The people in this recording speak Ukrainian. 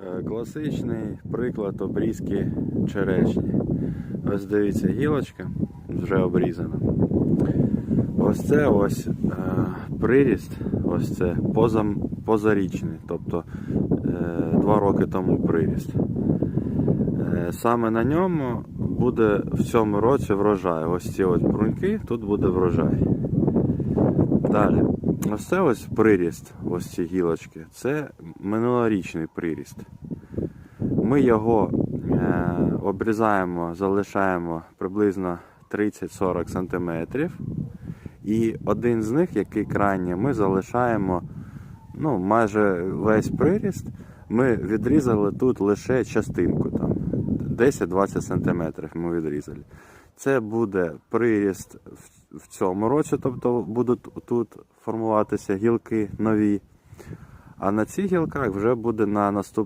Е, Класичний приклад обрізки черешні. Ось дивіться, гілочка вже обрізана. Ось це ось е, приріст, ось це позам, позарічний, тобто е, два роки тому приріст. Саме на ньому буде в цьому році врожай. Ось ці ось бруньки, тут буде врожай. Далі. Це ось приріст, ось ці гілочки. Це минулорічний приріст. Ми його е, обрізаємо, залишаємо приблизно 30-40 см. І один з них, який крайній, ми залишаємо ну, майже весь приріст. Ми відрізали тут лише частинку, 10-20 см ми відрізали. Це буде приріст в- цьому році, тобто будуть тут формуватися гілки нові. А на цих гілках вже буде на наступ.